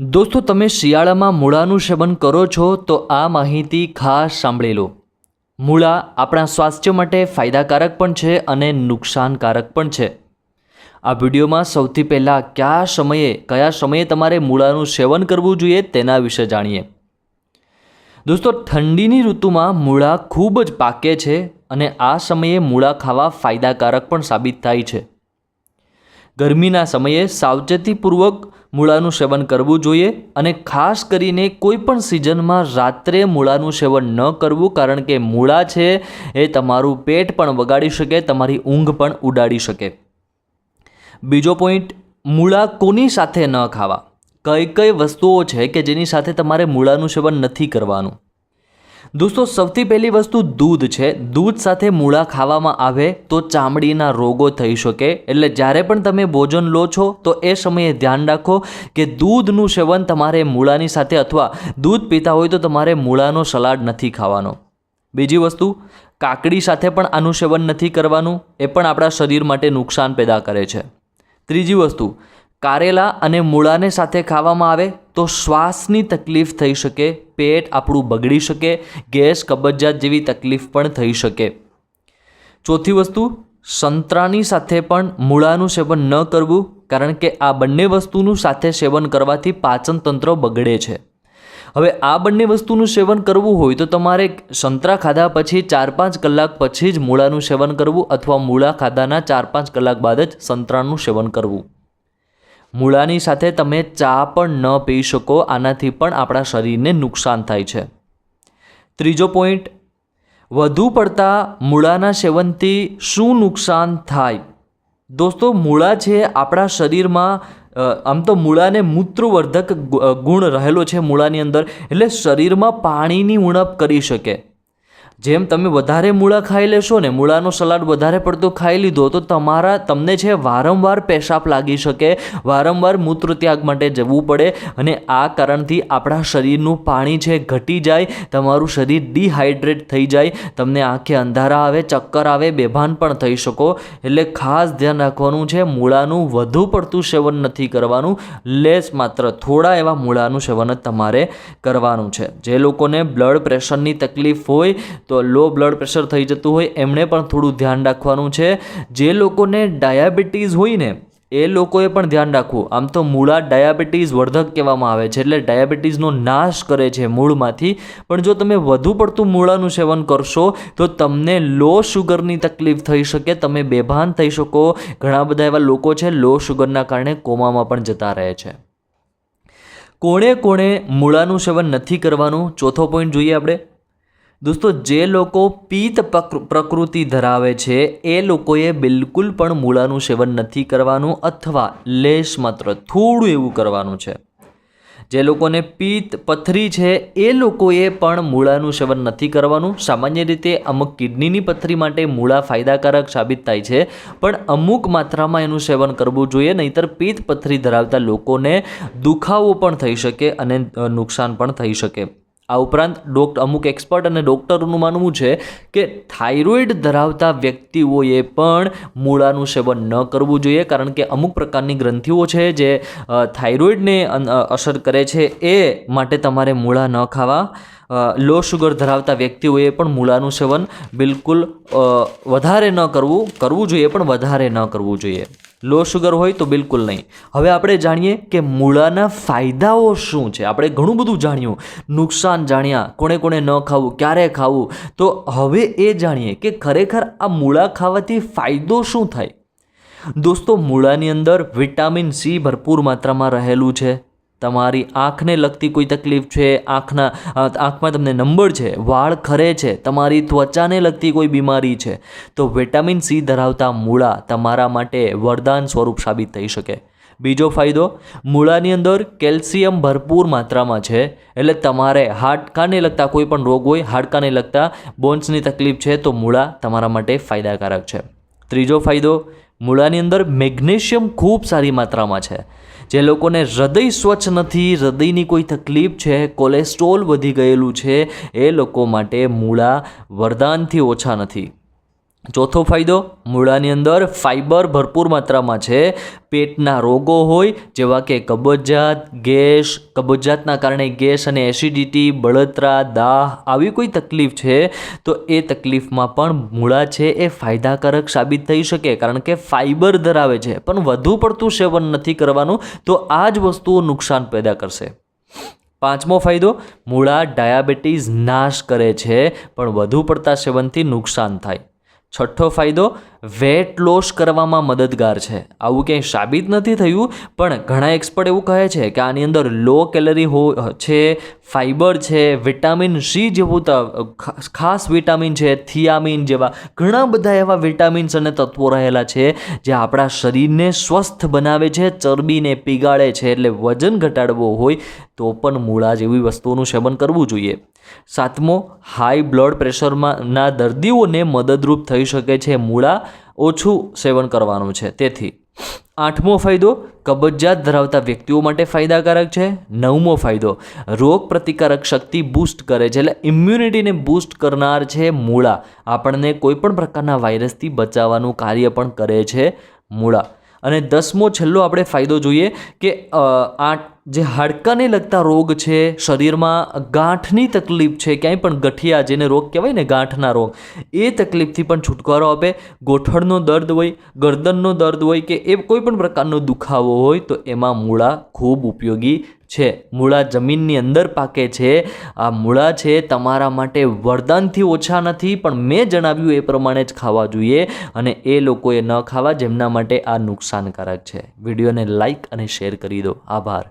દોસ્તો, તમે શિયાળામાં મૂળાનું સેવન કરો છો તો આ માહિતી ખાસ સાંભળી લો. મૂળા આપણા સ્વાસ્થ્ય માટે ફાયદાકારક પણ છે અને નુકસાનકારક પણ છે. આ વિડીયોમાં સૌથી પહેલાં કયા સમયે કયા સમયે તમારે મૂળાનું સેવન કરવું જોઈએ તેના વિશે જાણીએ. દોસ્તો, ઠંડીની ઋતુમાં મૂળા ખૂબ જ પાકે છે અને આ સમયે મૂળા ખાવા ફાયદાકારક પણ સાબિત થાય છે. ગરમીના સમયે સાવચેતીપૂર્વક મૂળાનું સેવન કરવું જોઈએ અને ખાસ કરીને કોઈપણ સિઝનમાં રાત્રે મૂળાનું સેવન ન કરવું કારણ કે મૂળા છે એ તમારું પેટ પણ બગાડી શકે, તમારી ઊંઘ પણ ઉડાડી શકે. બીજો પોઈન્ટ મૂળા કોની સાથે ન ખાવા? કઈ કઈ વસ્તુઓ છે કે જેની સાથે તમારે મૂળાનું સેવન નથી કરવાનું? દોસ્તો, સૌથી પહેલી વસ્તુ દૂધ છે. દૂધ સાથે મૂળા ખાવામાં આવે તો ચામડીના રોગો થઈ શકે. એટલે જ્યારે પણ તમે ભોજન લો છો, તો એ સમયે ધ્યાન રાખો કે દૂધનું સેવન તમારે મૂળાની સાથે અથવા દૂધ પીતા હોય તો તમારે મૂળાનો સલાડ નથી ખાવાનો. બીજી વસ્તુ, કાકડી સાથે પણ આનું સેવન નથી કરવાનું. એ પણ આપણા શરીર માટે નુકસાન પેદા કરે છે. ત્રીજી વસ્તુ કારેલા અને મૂળાને સાથે ખાવામાં આવે તો શ્વાસની તકલીફ થઈ શકે, પેટ આપણું બગડી શકે, ગેસ કબજિયાત જેવી તકલીફ પણ થઈ શકે. ચોથી વસ્તુ, સંતરાની સાથે પણ મૂળાનું સેવન ન કરવું, કારણ કે આ બંને વસ્તુનું સાથે સેવન કરવાથી પાચન તંત્ર બગડે છે. હવે આ બંને વસ્તુનું સેવન કરવું હોય તો તમારે સંતરા ખાધા પછી ચાર પાંચ કલાક પછી જ મૂળાનું સેવન કરવું અથવા મૂળા ખાધાના ચાર પાંચ કલાક બાદ જ સંતરાનું સેવન કરવું. મૂળાની સાથે તમે ચા પણ ન પી શકો, આનાથી પણ આપણા શરીરને નુકસાન થાય છે. ત્રીજો પોઈન્ટ વધુ પડતા મૂળાના સેવનથી શું નુકસાન થાય? દોસ્તો, મૂળા છે આપણા શરીરમાં આમ તો મૂળાને મૂત્રવર્ધક ગુણ રહેલો છે મૂળાની અંદર, એટલે શરીરમાં પાણીની ઉણપ કરી શકે. જેમ તમે વધારે મૂળા ખાઈ લેશો ને મૂળાનો સલાડ વધારે પડતો ખાઈ લીધો, તો તમારા, તમને છે વારંવાર પેશાબ લાગી શકે, વારંવાર મૂત્ર ત્યાગ માટે જવું પડે અને આ કારણથી આપણા શરીરનું પાણી છે ઘટી જાય, તમારું શરીર ડિહાઇડ્રેટ થઈ જાય, તમને આંખે અંધારા આવે, ચક્કર આવે, બેભાન પણ થઈ શકો. એટલે ખાસ ધ્યાન રાખવાનું છે મૂળાનું વધુ પડતું સેવન નથી કરવાનું, લેસ માત્ર થોડા એવા મૂળાનું સેવન જ તમારે કરવાનું છે. જે લોકોને બ્લડ પ્રેશરની તકલીફ હોય તો લો બ્લડ પ્રેશર થઈ જતું હોય, એમણે પણ થોડું ધ્યાન રાખવાનું છે. જે લોકોને ડાયાબિટીસ હોય ને, એ લોકોએ પણ ધ્યાન રાખવું. આમ તો મૂળા ડાયાબિટીસ વર્ધક કહેવામાં આવે છે, એટલે ડાયાબિટીસનો નાશ કરે છે મૂળમાંથી. પણ જો તમે વધુ પડતું મૂળાનું સેવન કરશો, તો તમને લો શુગરની તકલીફ થઈ શકે, તમે બેભાન થઈ શકો. ઘણા બધા એવા લોકો છે, લો શુગરના કારણે કોમામાં પણ જતા રહે છે. કોણે કોણે મૂળાનું સેવન નથી કરવાનું? ચોથો પોઈન્ટ જોઈએ આપણે. દોસ્તો, જે લોકો પિત્ત પ્રકૃ- પ્રકૃતિ ધરાવે છે, એ લોકોએ બિલકુલ પણ મૂળાનું સેવન નથી કરવાનું અથવા લેશ માત્ર થોડું એવું કરવાનું છે. જે લોકોને પિત્ત પથરી છે, એ લોકોએ પણ મૂળાનું સેવન નથી કરવાનું. સામાન્ય રીતે અમુક કિડનીની પથરી માટે મૂળા ફાયદાકારક સાબિત થાય છે, પણ અમુક માત્રામાં એનું સેવન કરવું જોઈએ, નહીંતર પિત્ત પથરી ધરાવતા લોકોને દુખાવો પણ થઈ શકે અને નુકસાન પણ થઈ શકે. આ ઉપરાંત ડોક્ટર અમુક એક્સપર્ટ અને ડૉક્ટરોનું માનવું છે કે થાઇરોઇડ ધરાવતા વ્યક્તિઓએ પણ મૂળાનું સેવન ન કરવું જોઈએ કારણ કે અમુક પ્રકારની ગ્રંથિઓ છે જે થાઇરોઇડને અસર કરે છે એ માટે તમારે મૂળા ન ખાવા. લો શુગર ધરાવતા વ્યક્તિઓએ પણ મૂળાનું સેવન બિલકુલ વધારે ન કરવું કરવું જોઈએ પણ વધારે ન કરવું જોઈએ. લો શુગર હોય તો બિલકુલ નહીં. હવે આપણે જાણીએ કે મૂળાના ફાયદાઓ શું છે. આપણે ઘણું બધું જાણ્યું. નુકસાન જાણ્યા. કોણે કોણે ન ખાવું, ક્યારે ખાવું? તો હવે એ જાણીએ કે ખરેખર આ મૂળા ખાવાથી ફાયદો શું થાય? દોસ્તો, મૂળાની અંદર વિટામિન સી ભરપૂર માત્રામાં રહેલું છે. તમારી આંખને લગતી કોઈ તકલીફ છે, આંખના આંખમાં તમને નંબર છે, વાળ ખરે છે, તમારી ત્વચાને લગતી કોઈ બીમારી છે, તો વિટામિન સી ધરાવતા મૂળા તમારા માટે વરદાન સ્વરૂપ સાબિત થઈ શકે. બીજો ફાયદો, મૂળાની અંદર કેલ્શિયમ ભરપૂર માત્રામાં છે, એટલે તમારે હાડકાને લગતા કોઈ પણ રોગ હોય, હાડકાને લગતા બોન્સની તકલીફ છે, તો મૂળા તમારા માટે ફાયદાકારક છે. ત્રીજો ફાયદો મૂળાની અંદર મેગ્નેશિયમ ખૂબ સારી માત્રામાં છે. જે લોકોને હૃદય સ્વચ્છ નથી, હૃદયની કોઈ તકલીફ છે, કોલેસ્ટ્રોલ વધી ગયેલું છે, એ લોકો માટે મૂળા વરદાનથી ઓછા નથી. ચોથો ફાયદો, મૂળાની અંદર ફાઇબર ભરપૂર માત્રામાં છે. પેટના રોગો હોય, જેવા કે કબજિયાત, ગેસ, કબજિયાતના કારણે ગેસ અને એસિડિટી બળતરા, દાહ આવી કોઈ તકલીફ છે, તો એ તકલીફમાં પણ મૂળા છે એ ફાયદાકારક સાબિત થઈ શકે, કારણ કે ફાઇબર ધરાવે છે. પણ વધુ પડતું સેવન નથી કરવાનું, તો આ જ વસ્તુઓ નુકસાન પેદા કરશે. પાંચમો ફાયદો, મૂળા ડાયાબિટીસ નાશ કરે છે, પણ વધુ પડતા સેવનથી નુકસાન થાય. છઠ્ઠો ફાયદો, વેટ લોસ કરવામાં મદદગાર છે. આવું ક્યાંય સાબિત નથી થયું, પણ ઘણા એક્સપર્ટ એવું કહે છે કે આની અંદર લો કેલરી હો, છે ફાઇબર છે, વિટામિન સી જેવું ખાસ વિટામિન છે, થિયામિન જેવા ઘણા બધા એવા વિટામિન્સ અને તત્વો રહેલા છે, જે આપણા શરીરને સ્વસ્થ બનાવે છે, ચરબીને પીગાળે છે, એટલે વજન ઘટાડવો હોય તો પણ મૂળા જેવી વસ્તુઓનું સેવન કરવું જોઈએ. સાતમો હાઈ બ્લડ પ્રેશરમાં ના દર્દીઓને મદદરૂપ થઈ શકે છે મૂળા, ઓછું સેવન કરવાનું છે. તેથી, આઠમો ફાયદો, કબજિયાત ધરાવતા વ્યક્તિઓ માટે ફાયદાકારક છે. નવમો ફાયદો, રોગ પ્રતિકારક શક્તિ બૂસ્ટ કરે છે. એટલે ઇમ્યુનિટીને બૂસ્ટ કરનાર છે મૂળા. આપણને કોઈપણ પ્રકારના વાયરસથી બચાવવાનું કાર્ય પણ કરે છે મૂળા. અને દસમો છેલ્લો આપણે ફાયદો જોઈએ કે આ જે હાડકાને લગતા રોગ છે, શરીરમાં ગાંઠની તકલીફ છે, ક્યાંય પણ ગઠિયા જેને રોગ કહેવાય ને, ગાંઠના રોગ, એ તકલીફથી પણ છુટકારો આપે. ગોઠણનો દર્દ હોય, ગરદનનો દર્દ હોય કે એ કોઈ પણ પ્રકારનો દુખાવો હોય, તો એમાં મૂળા ખૂબ ઉપયોગી છે. મૂળા જમીનની અંદર પાકે છે. આ મૂળા છે તમારા માટે વરદાનથી ઓછા નથી, પણ મેં જણાવ્યું એ પ્રમાણે જ ખાવા જોઈએ અને એ લોકોએ ન ખાવા જેમના માટે આ નુકસાનકારક છે. વિડીયોને લાઇક અને શેર કરી દો. આભાર.